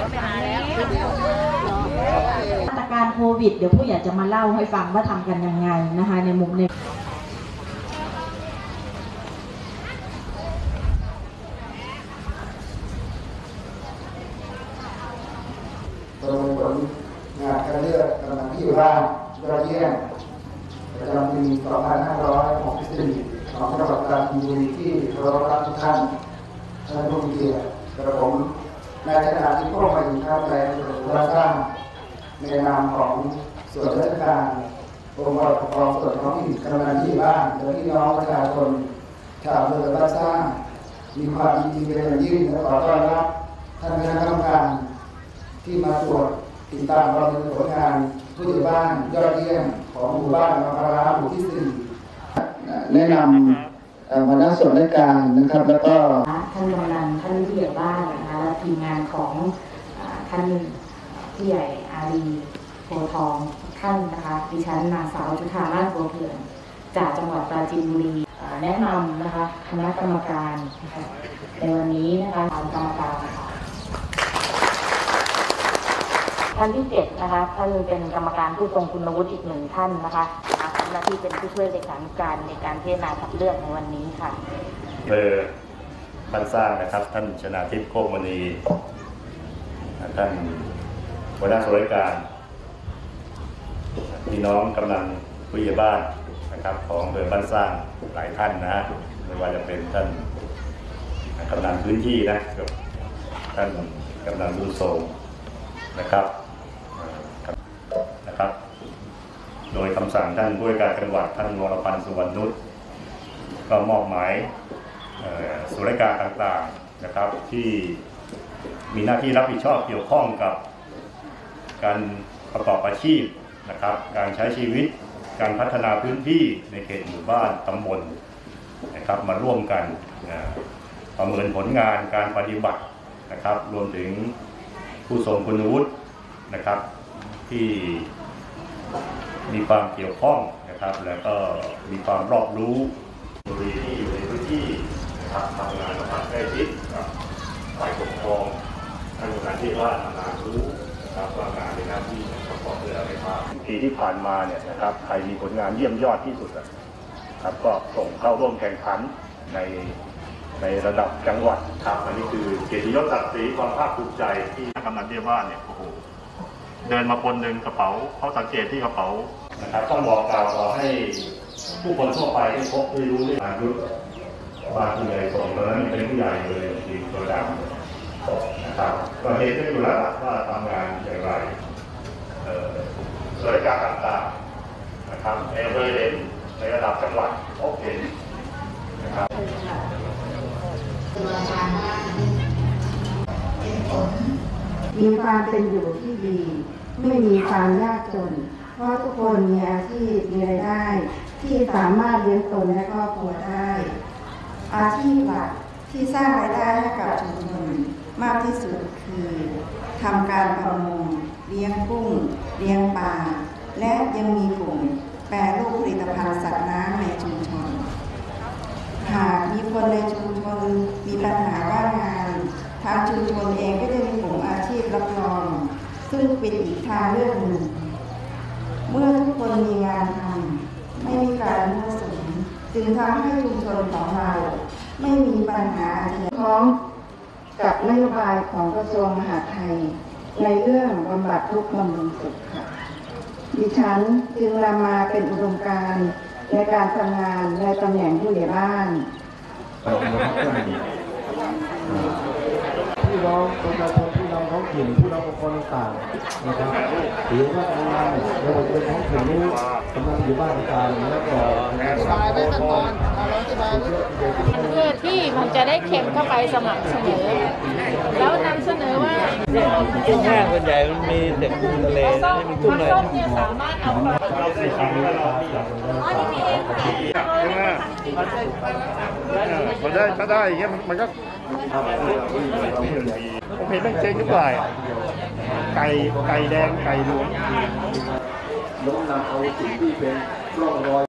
มาตรการโควิด เดี๋ยวผู้อยากจะมาเล่าให้ฟังว่าทำกันยังไงนะคะ ในมุมในประเมินผลงานการเลือกกำลังที่อยู่บ้านยอดเยี่ยมประจำปี2564ของจังหวัดปราจีนบุรีที่เคารพรักทุกท่านท่านผู้มีเกียรติกระผม ในขณะที่พวกมาอยู่ข้ามแรงรับสร้างในนามของส่วนราชการองค์กรปกครองส่วนท้องถิ่นกำลังที่บ้านและพี่น้องประชาชนชาวอำเภอรับสร้างมีความยินดีเป็นอย่างยิ่งและขอต้อนรับท่านคณะกรรมการที่มาตรวจติดตามประเมินผลงานผู้ใหญ่บ้านยอดเยี่ยมของหมู่บ้านมาคาราหมู่ที่สี่แนะนำเอ่อหัวหน้าส่วนราชการนะครับ แล้วก็ท่านกำนันท่านผู้ใหญ่บ้าน ทีมงานของอท่านผู้ใหญ่อารีโพทองท่านนะคะดิฉันนางสาวจุธาราชบัวเถื่อนจากจังหวัดปราจีนบุรีแนะนำนะคะคณะกรรมการนะคะในวันนี้นะคะทางกรรมการค่ะท่านที่เจ็ดนะคะท่านเป็นกรรมการผู้ทรงคุณวุฒิอีกหนึ่งท่านนะคะทำหน้าที่เป็นผู้ช่วยเลขานุการในการพิจารณาคัดเลือกในวันนี้ค่ะเภอ บ้านสร้างนะครับ ท่านชนาทิพย์โคกมณีท่านหัวหน้าส่วนราชการพี่น้องกำลังผู้ใหญ่บ้านนะครับ ของอำเภอบ้านสร้างหลายท่านนะฮะไม่ว่าจะเป็นท่านกำนันพื้นที่นะกับท่านกำนันบุญทรงนะครับนะครับ โดยคำสั่งท่านผู้ว่าการจังหวัดท่านวรพันธ์สุวรรณนุชก็มอบหมาย ส่วนราชการต่างๆนะครับที่มีหน้าที่รับผิดชอบเกี่ยวข้องกับ การประกอบอาชีพนะครับ การใช้ชีวิต การพัฒนาพื้นที่ในเขตหมู่บ้านตำบลนะครับมาร่วมกันนะประเมินผลงานการปฏิบัตินะครับ รวมถึงผู้ทรงคุณวุฒินะครับที่มีความเกี่ยวข้องนะครับ แล้วก็มีความรอบรู้บริที่อยู่ในพื้นที่ นะครับทำงานกับใกล้ชิดกับฝ่ายปกครองท่านผู้การที่ว่าทำงานรู้นะครับว่างานในหน้าที่ประกอบด้วยอะไรบ้างปีที่ผ่านมาเนี่ยนะครับใครมีผลงานเยี่ยมยอดที่สุดครับก็ส่งเข้าร่วมแข่งขันในในระดับจังหวัดครับอันนี้คือเกียรติยศศักดิ์ศรีความภาคภูมิใจที่กำนันเรียกว่าเนี่ยโอ้โหเดินมาคนหนึ่งกระเป๋าเขาสังเกตที่กระเป๋านะครับต้องบอกกล่าวขอให้ผู้คนทั่วไปที่พบได้รู้เรื่องอายุ บางผู้ใหญ่ส่งตอนนั้นเป็นผู้ใหญ่เลยทีมตัวดำนะครับก็เห็นได้อยู่แล้วว่าทำงานอย่างไรเส่วนราชการต่างๆนะครับในอำเภอเห็นในระดับจังหวัดพบเห็นนะครับมีความเป็นอยู่ที่ดี ไม่มีความยากจน เพราะทุกคนมีอาชีพมีรายได้ ที่สามารถเลี้ยงตนและครอบครัวได้ อาชีพหลักที่สร้างรายได้ให้กับชุมชนมากที่สุดคือทำการประมงเลี้ยงกุ้ง เลี้ยงปลา และยังมีกลุ่มแปรรูปผลิตภัณฑ์สัตว์น้ำในชุมชน หากมีคนในชุมชนมีปัญหาว่างงาน ทางชุมชนเองก็จะมีกลุ่มอาชีพรับรอง ซึ่งเป็นอีกทางเลือกหนึ่ง เมื่อทุกคนมีงานทำไม่มีการมั่วสุม จึงทำให้ชุมชนของเรา ไม่มีปัญหาอาชญากรรมพร้อมกับนโยบายของกระทรวงมหาดไทย ในเรื่องบำบัดทุกข์บำรุงสุขค่ะ ดิฉันจึงนำมาเป็นอุดมการณ์ในการทำงานในตำแหน่งผู้ใหญ่บ้านพี่น้องประชาชน พี่น้องท้องถิ่นพี่น้องปกรต่างๆนะครับหรือว่ากำลังในบริเวณท้องถิ่นนี้กำลังอยู่บ้านต่างๆแล้วก็สบายไปขั้นตอนเพื่อที่มันจะได้เข็มเข้าไปสม่ำเสมอแล้วนำเสนอว่ากุ้งแห้งส่วนใหญ่มันมีแต่กุ้งทะเลไม่มีปกุ้งเลยส้มเนี่ยสามารถเอาไปเราสี่ครั้งแล้วเรามีอ๋อนี่มีเองใช่ไหมมันได้ถ้าได้อย่างเงี้ยมันก็ ผมเห็นแม่งเจ๊งทุกรายไก่ไก่แดงไก่หลวงล้มนำเอาสิ่งที่เป็นร่องรอย